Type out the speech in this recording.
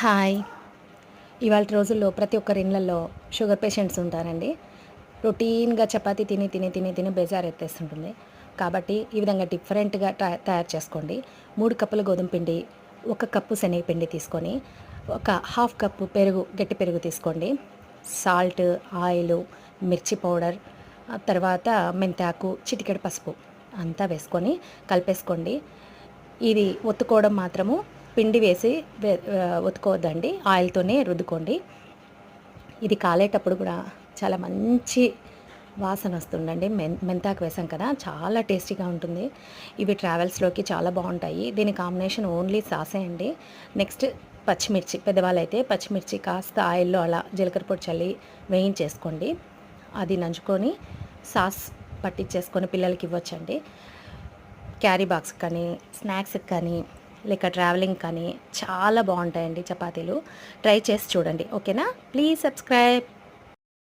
Hi. ఇవాళ రోజుల్లో ప్రతి ఒక్కరి ఇళ్ళల్లో షుగర్ పేషెంట్స్ ఉంటారండి. రొటీన్గా చపాతీ తిని తిని తిని తిని బేజారు ఎత్తేస్తుంటుంది. కాబట్టి ఈ విధంగా డిఫరెంట్గా తయారు చేసుకోండి. మూడు కప్పుల గోధుమ పిండి ఒక కప్పు శనగపిండి తీసుకొని ఒక హాఫ్ కప్పు పెరుగు గట్టి పెరుగు తీసుకోండి. సాల్ట్ ఆయిల్ మిర్చి పౌడర్ తర్వాత మెంతాకు చిటికెడు పసుపు అంతా వేసుకొని కలిపేసుకోండి. ఇది ఒత్తుకోవడం మాత్రము పిండి వేసి ఉతుకోవద్దండి ఒత్తుకోవద్దండి. ఆయిల్తోనే రుద్దుకోండి. ఇది కాలేటప్పుడు కూడా చాలా మంచి వాసన వస్తుందండి. మెన్ మెంతాకు వేసాం కదా చాలా టేస్టీగా ఉంటుంది. ఇవి ట్రావెల్స్లోకి చాలా బాగుంటాయి. దీని కాంబినేషన్ ఓన్లీ సాసే అండి. నెక్స్ట్ పచ్చిమిర్చి పెద్దవాళ్ళు అయితే పచ్చిమిర్చి కాస్త ఆయిల్లో అలా జీలకర్ర పొడి చల్లి వేయించేసుకోండి. అది నంచుకొని సాస్ పట్టించేసుకొని పిల్లలకి ఇవ్వచ్చండి. క్యారీ బాక్స్ కానీ స్నాక్స్కి కానీ లేక ట్రావెలింగ్ కానీ చాలా బాగుంటాయండి చపాతీలు. ట్రై చేసి చూడండి. ఓకేనా? Please subscribe.